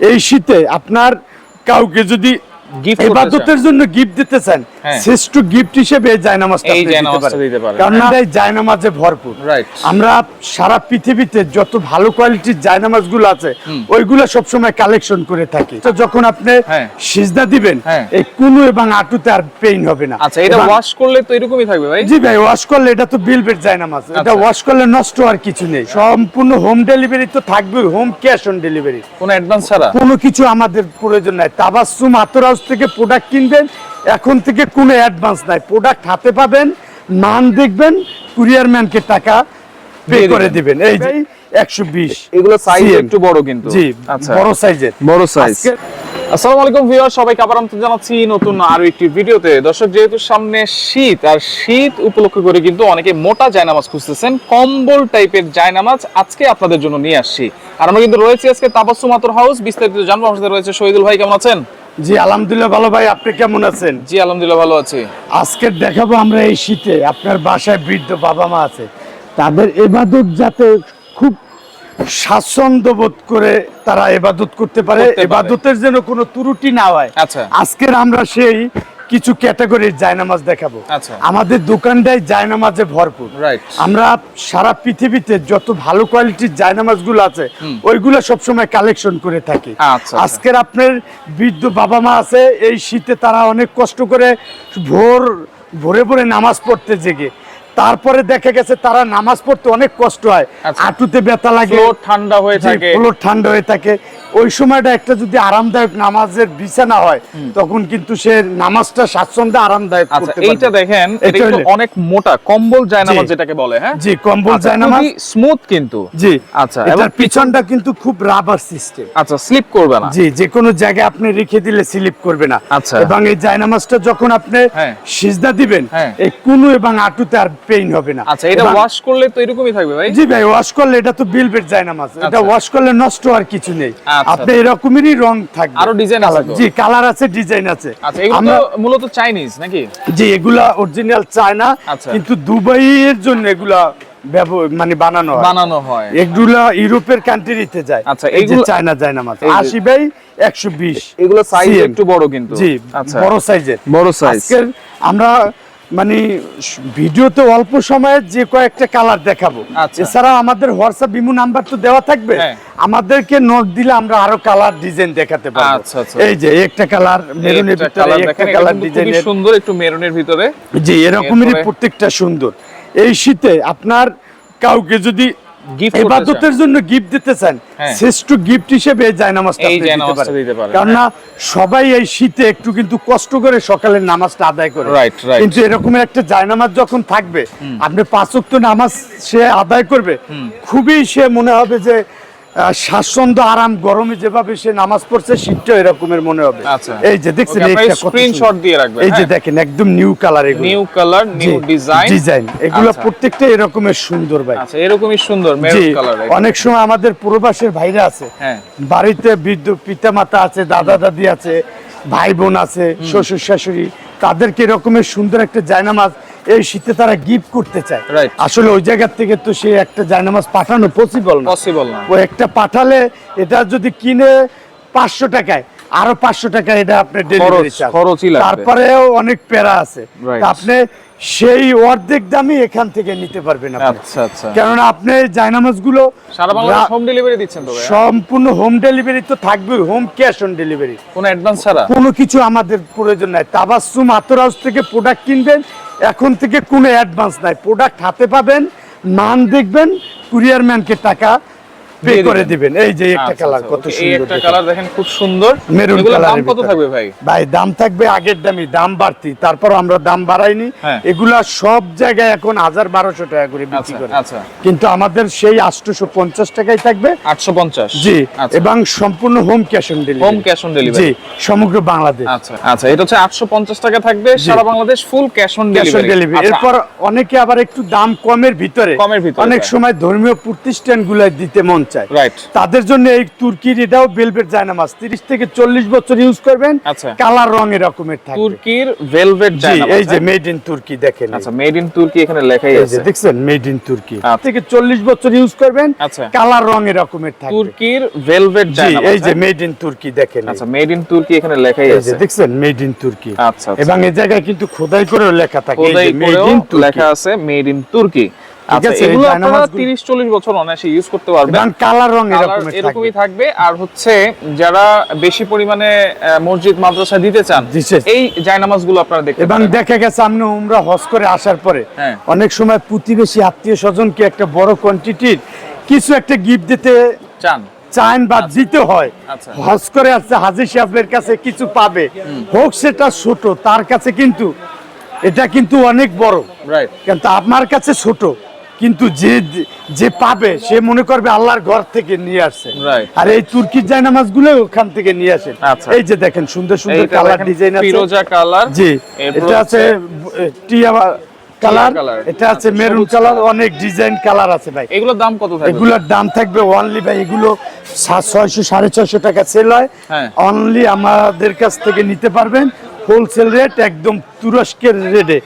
এই শীতে আপনার কাউকে যদি জন্য গিফট দিতে চান হ্যাঁ। শ্রেষ্ঠ গিফট হিসেবে এই জায়নামাজটা দিতে পারেন। কারণ। এই জায়নামাজে ভরপুর আমরা সারা পৃথিবীতে যত ভালো কোয়ালিটির জায়নামাজগুলো আছে ওইগুলো সবসময় কালেকশন করে থাকি তো যখন আপনি হ্যাঁ। সিজদা দিবেন হ্যাঁ। এই কুনু এবং আটুতে আর পেইন হবে না আচ্ছা এটা ওয়াশ করলে তো এরকমই থাকবে ভাই জি ভাই ওয়াশ করলে এটা তো বিলবেট যায় না মাছ এটা আচ্ছা। ওয়াশ করলে নষ্ট আর কিছু নেই সম্পূর্ণ হোম ডেলিভারি তো থাকবে হোম ক্যাশ অন ডেলিভারি কোনো অ্যাডভান্স ছাড়া কোনো কিছু আমাদের প্রয়োজন নাই তাবাসুম আতর হাউস থেকে প্রোডাক্ট কিনবেন এখন থেকে কোনো অ্যাডভান্স নাই। প্রোডাক্ট হাতে পাবেন মান দেখবেন কুরিয়ার ম্যানকে টাকা পে করে দিবেন। এই যে একশো বিশ। এগুলো সাইজ একটু বড় কিন্তু। জি আচ্ছা। বড় সাইজের বড় সাইজ আসসালামু আলাইকুম ভিউয়ার সবাইকে আবার আমন্ত্রণ জানাচ্ছি নতুন আরও একটি ভিডিওতে। দর্শক যেহেতু সামনে শীত আর শীত উপলক্ষ করে কিন্তু অনেকে মোটা জায়নামাজ খুঁজতেছেন কম্বল টাইপের জায়নামাজ আজকে আপনাদের জন্য নিয়ে আসছি। আর আমরা কিন্তু রয়েছি আজকে তাবাসসুম আতর হাউস বিস্তারিত জানব। সাথে রয়েছে শহীদুল ভাই কেমন আছেন? জি আলহামদুলিল্লাহ ভালো ভাই আপনি কেমন আছেন? জি আলহামদুলিল্লাহ ভালো আছি। আজকে দেখাবো আমরা এই শীতে আপনার বাসায় বৃদ্ধ বাবা মা আছে। তাদের এবাদত যাতে খুব স্বাচ্ছন্দ্য বোধ করে তারা এবাদত করতে পারে। এবাদতের যেন কোনো ত্রুটি না হয়। আচ্ছা। আজকের আমরা সেই কিছু ক্যাটাগরির জায়নামাজ দেখাবো। আচ্ছা। আমাদের দোকানটাই জায়নামাজে ভরপুর। আমরা সারা পৃথিবীতে যত ভালো কোয়ালিটির জায়নামাজগুলো আছে ওইগুলো সবসময় কালেকশন করে থাকি। আচ্ছা, আচ্ছা। আজকের আপনার বৃদ্ধ বাবা মা আছে এই শীতে তারা অনেক কষ্ট করে ভোর ভোরে ভোরে নামাজ পড়তে জেগে। তারপরে দেখা গেছে তারা নামাজ পড়তে অনেক কষ্ট হয়। আচ্ছা। হাঁটুতে ব্যথা লাগে। ঠান্ডা হয়ে থাকে। ফ্লোর ঠান্ডা হয়ে থাকে। ওই সময়টা একটা যদি আরামদায়ক নামাজের বিছানা হয় তখন কিন্তু সে নামাজটা স্বাচ্ছন্দ্যে আরামদায়ক আচ্ছা এইটা দেখেন এটা অনেক মোটা কম্বল জায়নামাজ জি। যেটাকে বলে হ্যাঁ? জি কম্বল জায়নামাজ। স্মুথ কিন্তু। জি। আচ্ছা, এবং এটার পিছনটা কিন্তু খুব রাবার সিস্টেম আচ্ছা স্লিপ করবে না। জি যে কোনো জায়গায় আপনি রেখে দিলে স্লিপ করবে না। আচ্ছা। এবং এই জায়নামাজটা যখন আপনি হ্যাঁ। সিজদা দিবেন হ্যাঁ। এই কুনু এবং আটুতে আর পেইন হবে না। আচ্ছা এটা ওয়াশ করলে তো এরকমই থাকবে ভাই? জি ভাই ওয়াশ করলে এটা তো বিলবেট জায়নামাজ এটা আচ্ছা। ওয়াশ করলে নষ্ট আর কিছু নেই। আচ্ছা, আপনি এরকমেরই রং থাকবে। আরও ডিজাইন আছে জি কালার আছে ডিজাইন আছে। আচ্ছা এগুলো মূলত চাইনিজ নাকি? জি এগুলা অরিজিনাল চায়না আচ্ছা। কিন্তু দুবাইয়ের জন্য এগুলা মানে বানানো হয়। বানানো হয়। এগুলা ইউরোপের কান্ট্রিতে যায়। আচ্ছা, এই যে এইগুলো- চায়না যায় না আশি বাই একশো বিশ এগুলো সাইজ একটু বড় কিন্তু। জি আচ্ছা। বড় সাইজের বড়। আজকের আমরা মানে ভিডিও ভিডিওতে অল্প সময়ে যে কয়েকটা কালার দেখাবো আচ্ছা। এছাড়া আমাদের হোয়াটসঅ্যাপ বিমু নাম্বার তো দেওয়া থাকবে হ্যাঁ। আমাদেরকে নোট দিলে আমরা আরও কালার ডিজাইন দেখাতে পারব আচ্ছা, আচ্ছা। এই যে একটা কালার মেরুনের ভিতরে একটা কালার ডিজাইন সুন্দর একটু মেরুনের ভিতরে জি এরকমেরই প্রত্যেকটা সুন্দর এই শীতে আপনার কাউকে যদি জন্য গিফট দিতে চান হ্যাঁ। শ্রেষ্ঠ গিফট হিসেবে জায়নামাজটা আপনি দিতে পারেন। কারণ না সবাই এই শীতে একটু কিন্তু কষ্ট করে সকালের নামাজটা আদায় করে. কিন্তু এরকমের একটা জায়নামাজ যখন থাকবে আপনি পাঁচ ওয়াক্ত নামাজ সে আদায় করবে খুবই সে মনে হবে যে স্বাচ্ছন্দ্য আরাম গরমে যেভাবে সে নামাজ পড়ছে শীতটা এরকমের মনে হবে। আচ্ছা। এই যে দেখছেন স্ক্রিনশট দিয়ে রাখবেন এই যে হ্যাঁ? দেখেন একদম নিউ কালার এগুলো। New colour new design design এগুলো আচ্ছা। প্রত্যেকটা এরকমের সুন্দর ভাই। আচ্ছা এরকমই সুন্দর জি মেরুন কালার অনেক সময় আমাদের প্রবাসের ভাইরা আছে হ্যাঁ। বাড়িতে বৃদ্ধ পিতা মাতা আছে দাদা দাদি আছে ভাই বোন আছে শ্বশুর শাশুড়ি তাদেরকে এরকমের সুন্দর একটা জায়নামাজ এই শীতে তারা গিফট করতে চায়। আসলে ওই জায়গা থেকে তো সে একটা জায়নামাজ পাঠানো পসিবল না। পসিবল না। ও একটা পাঠালে এটা যদি কিনে পাঁচশো টাকায় আরও পাঁচশো টাকা এটা আপনার ডেলিভারি খরচ- খরচই লাগবে। তারপরেও অনেক প্যারা আছে। আপনি সেই অর্ধেক দামই এখান থেকে নিতে পারবেন আচ্ছা আচ্ছা। কেননা আপনি জায়নামাজগুলো সারা বাংলাদেশ হোম ডেলিভারি দিচ্ছেন তো সম্পূর্ণ হোম ডেলিভারি তো থাকবে হোম ক্যাশ অন ডেলিভারি কোনো অ্যাডভান্স ছাড়া? কোনো কিছু আমাদের প্রয়োজন নাই। তাবাসুম আতর হাউস থেকে প্রোডাক্ট কিনবেন এখন থেকে কোনো অ্যাডভান্স নাই। প্রোডাক্ট হাতে পাবেন মান দেখবেন কুরিয়ার ম্যানকে টাকা পে করে দিবেন। এই যে একটা আচ্ছা, কালার আচ্ছা, কত okay, এই সুন্দর একটা কালার দেখেন খুব সুন্দর। মেরুন কালারের দাম কত থাকবে ভাই? ভাই দাম থাকবে আগের দামই দাম বাড়তি। তারপর আমরা দাম বাড়াইনি। হ্যাঁ। এগুলা সব জায়গায় এখন হাজার বারোশো টাকা করে বিক্রি আচ্ছা করে। আচ্ছা। কিন্তু আমাদের সেই টাকায় থাকবে। 850 জি আচ্ছা। এবং সম্পূর্ণ home cash on delivery home cash on জি সমগ্র বাংলাদেশ। আচ্ছা আচ্ছা এটা হচ্ছে 850 টাকা থাকবে। সারা Bangladesh full cash on delivery delivery এরপর অনেকে আবার একটু দাম কমের ভিতরে। কমের ভিতরে অনেক সময় ধর্মীয় প্রতিষ্ঠানগুলো দিতে মন চায় রাইট তাদের জন্য এই তুর্কির এটাও বেলভেট জায়নামাজ তিরিশ থেকে চল্লিশ বছর ইউজ করবেন আচ্ছা। কালার রং এরকমের থাকবে। তুর্কির ভেলভেট জায়নামাজ এই যে? মেড ইন তুর্কি দেখেন। আচ্ছা মেড ইন তুর্কি এখানে লেখাই আছে। দেখছেন মেড ইন তুর্কি। থেকে চল্লিশ বছর ইউজ করবেন আচ্ছা। কালার রং এরকমের থাকবে। তুর্কির ভেলভেট জায়নামাজ এই যে? মেড ইন তুর্কি দেখেন আচ্ছা মেড ইন তুর্কি এখানে লেখাই আছে। দেখছেন মেড ইন তুর্কি আচ্ছা। এবং এই জায়গায় কিন্তু খোদাই করেও লেখা থাকে মেড ইন লেখা আছে মেড ইন তুর্কি আচ্ছা আছে, এই এগুলো আপনারা 30 40 বছর অনায়াসে ইউজ করতে পারবেন। কালার রং কালার এরকমের থাকবে। এরকমই থাকবে। আর হচ্ছে যারা বেশি পরিমাণে মসজিদ মাদ্রাসা দিতে চান এই জায়নামাজগুলো আপনারা দেখতে এবং দেখা গেছে উমরা হজ করে আসার পরে হ্যাঁ। অনেক সময় প্রতিবেশী আত্মীয় স্বজনকে একটা বড় কোয়ান্টিটির কিছু একটা গিফট দিতে চান। চান বা দিতে হয় আচ্ছা। হজ করে আসছে হাজি সাহেবের কাছে কিছু পাবে। হোক সেটা ছোট তার কাছে কিন্তু এটা কিন্তু অনেক বড়। রাইট কিন্তু আপনার কাছে ছোট। কিন্তু যে যে পাবে সে মনে করবে আল্লাহর ঘর থেকে নিয়ে আসছে Right. আর এই তুর্কির জায়নামাজগুলো ওখান থেকে নিয়ে আসেন আচ্ছা। এই যে দেখেন সুন্দর সুন্দর কালার ডিজাইন আছে ফিরোজা কালার জি এটা আছে টিয়া কালার। এটা আছে আচ্ছা, মেরুন সবুজ কালার অনেক ডিজাইন কালার আছে ভাই এগুলোর দাম কত থাকবে এগুলোর দাম থাকবে অনলি ভাই এগুলো ছয়শো সাড়ে ছয়শো টাকা সেল হয় হ্যাঁ। অনলি আমাদের কাছ থেকে নিতে পারবেন হোলসেল রেট একদম তুরস্কের রেটে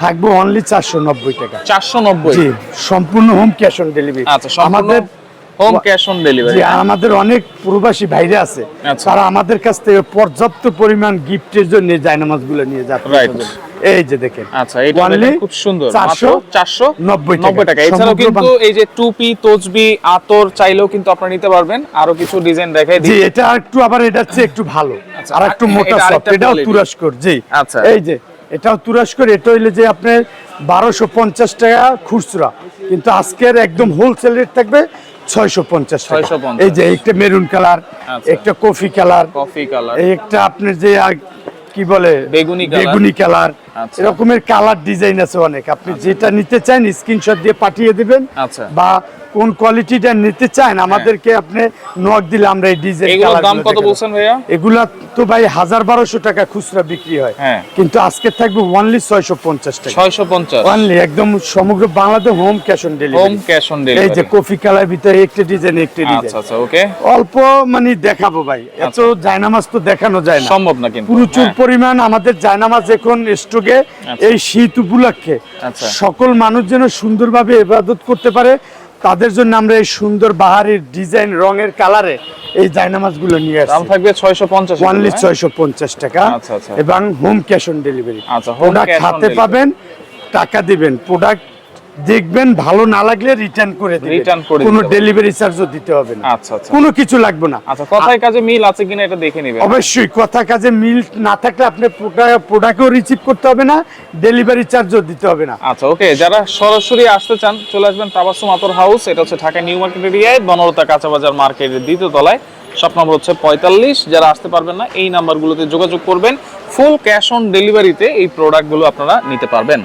থাকব অনলি চারশো নব্বই টাকা। চারশো নব্বই? সম্পূর্ণ হোম ক্যাশ অন ডেলিভারি আমাদের হোম ক্যাশ অন ডেলিভারি আমাদের অনেক প্রবাসী ভাইরা আছে। আচ্ছা। তারা আমাদের কাছ থেকে পর্যাপ্ত পরিমাণ গিফটের জন্য জায়নামাজগুলো নিয়ে যাচ্ছে Right. এই যে দেখেন। আচ্ছা এটা খুব সুন্দর। 400 490 টাকা। এছাড়াও কিন্তু এই যে টুপি তসবি আতর চাইলেও কিন্তু আপনারা নিতে পারবেন। আরও কিছু ডিজাইন দেখাই জি দিই এটা একটু আবার এটা হচ্ছে একটু ভালো। আচ্ছা, আর একটু মোটা সফট এটাও তুরস্কর জি। আচ্ছা। এই যে এটাও তুরস্কর এটা হইলে যে আপনার বারোশো পঞ্চাশ টাকা খুচরা। কিন্তু আজকের একদম হোলসেল রেট থাকবে ছয়শো পঞ্চাশ এই যে একটা মেরুন কালার আচ্ছা। একটা কফি কালার কফি কালার এই একটা আপনার যে কি বলে? বেগুনি বেগুনি কালার। আচ্ছা। এরকমের কালার ডিজাইন আছে অনেক। আপনি যেটা নিতে চান স্ক্রিনশট দিয়ে পাঠিয়ে দিবেন আচ্ছা। বা কোন কোয়ালিটিটা নিতে চান আমাদেরকে আপনি নক দিলে আমরা এই ডিজাইন এগুলোর দাম কত বলছেন ভাইয়া? এগুলা তো ভাই হাজার বারোশো টাকা খুচরা বিক্রি হয়। হ্যাঁ। কিন্তু আজকে থাকবে ছয়শো পঞ্চাশ টাকা। 650 ওয়ানলি একদম সমগ্র Bangladesh home cash on delivery home cash on delivery এই যে কফি কালার ভিতরে একটা ডিজাইন একটা ডিজাইন আচ্ছা আচ্ছা ওকে অল্প মানে দেখাবো ভাই। এত আচ্ছা। জায়নামাজ তো দেখানো যায় না। সম্ভব না কিন্তু। প্রচুর হ্যাঁ। পরিমাণ আমাদের জায়নামাজ এখন স্টকে আচ্ছা। এই শীত উপলক্ষে। আচ্ছা। সকল মানুষ যেন সুন্দরভাবে ইবাদত করতে পারে। তাদের জন্য আমরা এই সুন্দর বাহারের ডিজাইন রঙের কালারে এই জায়নামাজগুলো নিয়ে দাম থাকবে 650 অনলি ওয়ানলি হ্যাঁ? ছয়শো পঞ্চাশ টাকা। আচ্ছা, আচ্ছা। এবং হোম ক্যাশ অন ডেলিভারি আচ্ছা, হোম প্রোডাক্ট হাতে পাবেন টাকা দিবেন। প্রোডাক্ট দেখবেন ভালো না লাগলে রিটার্ন করে দিবেন। Return করে কোনো ডেলিভারি চার্জও দিতে হবে না। আচ্ছা আচ্ছা। কোনো কিছু লাগবে না। আচ্ছা কথায় কাজে মিল আছে কিনা এটা দেখে নেবেন। অবশ্যই কথা কাজে মিল না থাকলে আপনি প্রোডাক্টও রিসিভ করতে হবে না ডেলিভারি চার্জও দিতে হবে না। আচ্ছা ওকে যারা সরাসরি আসতে চান চলে আসবেন তাবাসুম আতর হাউস এটা হচ্ছে ঢাকা নিউ মার্কেট এরিয়ায় বনরতা কাঁচা বাজার মার্কেটের দ্বিতীয় তলায়। শপ নম্বর হচ্ছে পঁয়তাল্লিশ যারা আসতে পারবেন না এই নাম্বারগুলোতে যোগাযোগ করবেন। ফুল ক্যাশ অন ডেলিভারিতে এই প্রোডাক্টগুলো আপনারা নিতে পারবেন।